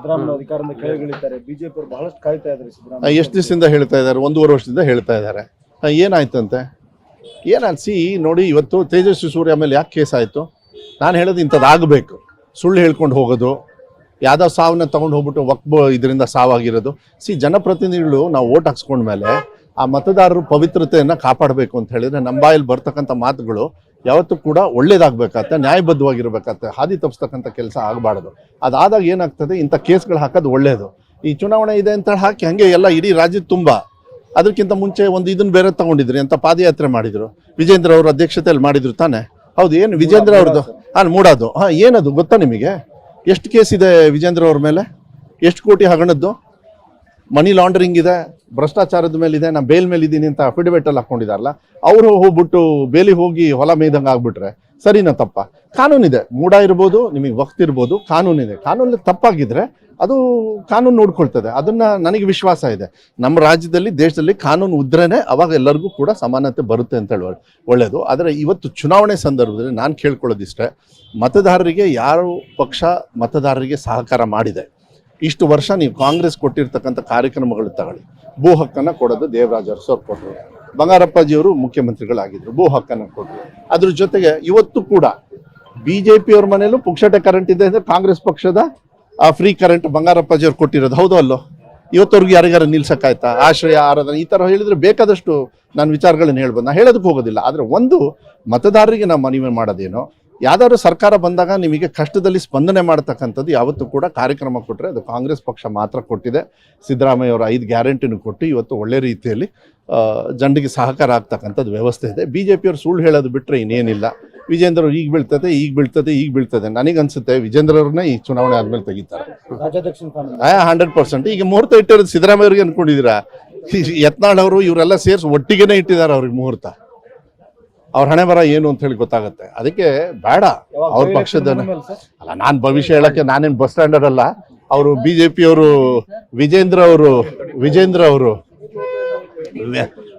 ಸಿದ್ದರಾಮಯ್ಯ ಅಧಿಕಾರದಿಂದ ಕೆಳಗಿಳಿತಾರೆ. ಬಿಜೆಪಿ ಅವರು ಬಹಳಷ್ಟು ಕಾಯ್ತಾ ಇದ್ದಾರೆ ಸಿದ್ದರಾಮಯ್ಯ. ಎಷ್ಟು ದಿವಸದಿಂದ ಹೇಳ್ತಾ ಇದ್ದಾರೆ? ಒಂದೂವರೆ ವರ್ಷದಿಂದ ಹೇಳ್ತಾ ಇದ್ದಾರೆ. ಏನಾಯ್ತಂತೆ? ಏನಾಯ್ತು? ಸಿ ನೋಡಿ ಇವತ್ತು ತೇಜಸ್ವಿ ಸೂರ್ಯ ಮೇಲೆ ಯಾಕೆ ಕೇಸ್ ಆಯಿತು? ನಾನು ಹೇಳೋದು ಇಂಥದ್ದು ಆಗಬೇಕು. ಸುಳ್ಳು ಹೇಳ್ಕೊಂಡು ಹೋಗೋದು ಯಾವ್ದೋ ಸಾವನ್ನ ತೊಗೊಂಡು ಹೋಗ್ಬಿಟ್ಟು ವಕ್ಬ ಇದರಿಂದ ಸಾವಾಗಿರೋದು. ಸಿ ಜನಪ್ರತಿನಿಧಿಗಳು ನಾವು ಓಟ್ ಹಾಕ್ಸ್ಕೊಂಡ್ಮೇಲೆ ಆ ಮತದಾರರು ಪವಿತ್ರತೆಯನ್ನು ಕಾಪಾಡಬೇಕು ಅಂತ ಹೇಳಿದ್ರೆ ನಮ್ಮ ಬಾಯಲ್ಲಿ ಬರ್ತಕ್ಕಂಥ ಮಾತುಗಳು ಯಾವತ್ತೂ ಕೂಡ ಒಳ್ಳೇದಾಗಬೇಕಾಗತ್ತೆ ನ್ಯಾಯಬದ್ಧವಾಗಿರ್ಬೇಕಾಗತ್ತೆ ಹಾದಿ ತಪ್ಪಿಸ್ತಕ್ಕಂಥ ಕೆಲಸ ಆಗಬಾರ್ದು. ಅದಾದಾಗ ಏನಾಗ್ತದೆ ಇಂಥ ಕೇಸ್ಗಳು ಹಾಕೋದು ಒಳ್ಳೆಯದು ಈ ಚುನಾವಣೆ ಇದೆ ಅಂತ ಹಾಕಿ ಹಾಗೆ ಎಲ್ಲ ಇಡೀ ರಾಜ್ಯದ ತುಂಬ. ಅದಕ್ಕಿಂತ ಮುಂಚೆ ಒಂದು ಇದನ್ನು ಬೇರೆ ತಗೊಂಡಿದ್ರಿ ಅಂತ ಪಾದಯಾತ್ರೆ ಮಾಡಿದರು. ವಿಜೇಂದ್ರ ಅವರ ಅಧ್ಯಕ್ಷತೆಯಲ್ಲಿ ಮಾಡಿದ್ರು ತಾನೆ. ಹೌದು ಏನು ವಿಜೇಂದ್ರ ಅವ್ರದ್ದು? ಹಾಂ ಮೂಡೋದು. ಹಾಂ ಏನದು ಗೊತ್ತಾ ನಿಮಗೆ? ಎಷ್ಟು ಕೇಸ್ ಇದೆ ವಿಜೇಂದ್ರ ಅವ್ರ ಮೇಲೆ? ಎಷ್ಟು ಕೋಟಿ ಹಗಣದ್ದು ಮನಿ ಲಾಂಡ್ರಿಂಗ್ ಇದೆ, ಭ್ರಷ್ಟಾಚಾರದ ಮೇಲೆ ಇದೆ ನಾ ಬೇಲ್ ಮೇಲೆ ಇದ್ದೀನಿ ಅಂತ ಅಫಿಡವಿಟ್ ಅಲ್ಲಿ ಹಾಕೊಂಡಿದಾರಲ್ಲ, ಅವರು ಹೋಗ್ಬಿಟ್ಟು ಬೇಲಿ ಹೋಗಿ ಹೊಲ ಮೇಯ್ದಂಗೆ ಆಗ್ಬಿಟ್ರೆ ಸರಿನಾ ತಪ್ಪ. ಕಾನೂನಿದೆ ಮೂಡ ಇರ್ಬೋದು, ನಿಮಗೆ ವಕ್ತಿರ್ಬೋದು ಕಾನೂನಿದೆ ಕಾನೂನಲ್ಲಿ ತಪ್ಪಾಗಿದ್ರೆ ಅದು ಕಾನೂನು ನೋಡ್ಕೊಳ್ತದೆ, ಅದನ್ನ ನನಗೆ ವಿಶ್ವಾಸ ಇದೆ. ನಮ್ಮ ರಾಜ್ಯದಲ್ಲಿ, ದೇಶದಲ್ಲಿ ಕಾನೂನು ಉದ್ರೇ ಅವಾಗ ಎಲ್ಲರಿಗೂ ಕೂಡ ಸಮಾನತೆ ಬರುತ್ತೆ ಅಂತ ಹೇಳುವ ಒಳ್ಳೆಯದು ಆದರೆ ಇವತ್ತು ಚುನಾವಣೆ ಸಂದರ್ಭದಲ್ಲಿ ನಾನು ಕೇಳ್ಕೊಳ್ಳೋದಿಷ್ಟೇ, ಮತದಾರರಿಗೆ ಯಾರು ಪಕ್ಷ ಮತದಾರರಿಗೆ ಸಹಕಾರ ಮಾಡಿದೆ? ಇಷ್ಟು ವರ್ಷ ನೀವು ಕಾಂಗ್ರೆಸ್ ಕೊಟ್ಟಿರ್ತಕ್ಕಂಥ ಕಾರ್ಯಕ್ರಮಗಳು ತಗೊಳ್ಳಿ. ಭೂ ಹಕ್ಕನ್ನು ಕೊಡೋದು ದೇವರಾಜ್ ಅರಸೋರು ಕೊಟ್ಟರು ಬಂಗಾರಪ್ಪಾಜಿಯವರು ಮುಖ್ಯಮಂತ್ರಿಗಳಾಗಿದ್ರು, ಭೂ ಹಕ್ಕನ್ನು ಕೊಟ್ಟರು ಅದ್ರ ಜೊತೆಗೆ ಇವತ್ತು ಕೂಡ ಬಿ ಜೆ ಪಿಯವ್ರ ಮನೇಲೂ ಪುಕ್ಷಟೆ ಕರೆಂಟ್ ಇದೆ ಅಂದರೆ ಕಾಂಗ್ರೆಸ್ ಪಕ್ಷದ, ಆ ಫ್ರೀ ಕರೆಂಟ್ ಬಂಗಾರಪ್ಪಾಜಿಯವ್ರು ಕೊಟ್ಟಿರೋದು. ಹೌದು ಅಲ್ಲೋ? ಇವತ್ತವ್ರಿಗೆ ಯಾರಿಗಾರು ನಿಲ್ಸಕ್ಕಾಯ್ತಾ? ಆಶ್ರಯ, ಆರಾಧನೆ, ಈ ಥರ ಹೇಳಿದ್ರೆ ಬೇಕಾದಷ್ಟು ನಾನು ವಿಚಾರಗಳನ್ನ ಹೇಳ್ಬೋದು. ನಾನು ಹೇಳೋದಕ್ಕೆ ಹೋಗೋದಿಲ್ಲ. ಆದರೆ ಒಂದು ಮತದಾರರಿಗೆ ನಾವು ಮನವಿ ಮಾಡೋದೇನೋ ಯಾವ್ದಾದ್ರು ಸರ್ಕಾರ ಬಂದಾಗ ನಿಮಗೆ ಕಷ್ಟದಲ್ಲಿ ಸ್ಪಂದನೆ ಮಾಡ್ತಕ್ಕಂಥದ್ದು ಯಾವತ್ತೂ ಕೂಡ ಕಾರ್ಯಕ್ರಮ ಕೊಟ್ಟರೆ ಅದು ಕಾಂಗ್ರೆಸ್ ಪಕ್ಷ ಮಾತ್ರ ಕೊಟ್ಟಿದೆ. ಸಿದ್ದರಾಮಯ್ಯ ಅವರ ಐದು ಗ್ಯಾರಂಟಿನೂ ಕೊಟ್ಟು ಇವತ್ತು ಒಳ್ಳೆ ರೀತಿಯಲ್ಲಿ ಜಂಡಿಗೆ ಜನರಿಗೆ ಸಹಕಾರ ಆಗ್ತಕ್ಕಂಥದ್ದು ವ್ಯವಸ್ಥೆ ಇದೆ. ಬಿ ಜೆ ಪಿಯವರು ಸುಳ್ಳು ಹೇಳೋದು ಬಿಟ್ಟರೆ ಇನ್ನೇನಿಲ್ಲ. ವಿಜೇಂದ್ರ ಈಗ ಬೀಳ್ತದೆ ಈಗ ಬೀಳ್ತದೆ ಈಗ ಬೀಳ್ತದೆ. ನನಗನ್ಸುತ್ತೆ ವಿಜೇಂದ್ರ ಅವ್ರನ್ನ ಈ ಚುನಾವಣೆ ಆದಮೇಲೆ ತೆಗಿತಾರೆ. ಹಂಡ್ರೆಡ್ ಪರ್ಸೆಂಟ್ ಈಗ ಮುಹೂರ್ತ ಇಟ್ಟಿರೋದು ಸಿದ್ದರಾಮಯ್ಯವ್ರಿಗೆ ಅಂದ್ಕೊಂಡಿದ್ದೀರಾ ಅನ್ಕೊಂಡಿದ್ದೀರಾ ಯತ್ನಾಳ್ ಅವರು ಇವರೆಲ್ಲ ಸೇರಿಸಿ ಒಟ್ಟಿಗೆನೇ ಇಟ್ಟಿದ್ದಾರೆ ಅವ್ರಿಗೆ ಮುಹೂರ್ತ. ಅವ್ರ ಹಣೆ ಬರ ಏನು ಅಂತ ಹೇಳಿ ಗೊತ್ತಾಗುತ್ತೆ. ಅದಕ್ಕೆ ಬೇಡ. ಅವ್ರ ಪಕ್ಷದ ಅಲ್ಲ ನಾನ್ ಭವಿಷ್ಯ ಹೇಳಕ್ಕೆ ನಾನೇನ್ ಬಸ್ ಸ್ಟ್ಯಾಂಡರ್ ಅಲ್ಲ. ಅವರು ಬಿಜೆಪಿ ಅವರು ವಿಜೇಂದ್ರ ಅವರು ವಿಜೇಂದ್ರ ಅವರು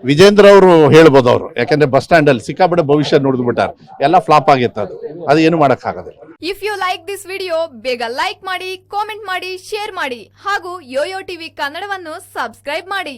ವಿಜೇಂದ್ರ ಅವರು ಹೇಳ್ಬೋದು ಅವರು. ಯಾಕಂದ್ರೆ ಬಸ್ ಸ್ಟ್ಯಾಂಡ್ ಅಲ್ಲಿ ಸಿಕ್ಕಾಪಟ್ಟೆ ಭವಿಷ್ಯ ನೋಡಿದ್ ಬಿಟ್ಟಾರ. ಎಲ್ಲ ಫ್ಲಾಪ್ ಆಗಿತ್ತು ಅದು. ಅದು ಏನು ಮಾಡಕ್ ಆಗೋದಿಲ್ಲ if you like this video ಬೇಗ ಲೈಕ್ ಮಾಡಿ ಕಾಮೆಂಟ್ ಮಾಡಿ ಶೇರ್ ಮಾಡಿ. ಹಾಗೂ ಯೋಯೋ ಟಿವಿ ಕನ್ನಡವನ್ನು ಸಬ್ಸ್ಕ್ರೈಬ್ ಮಾಡಿ.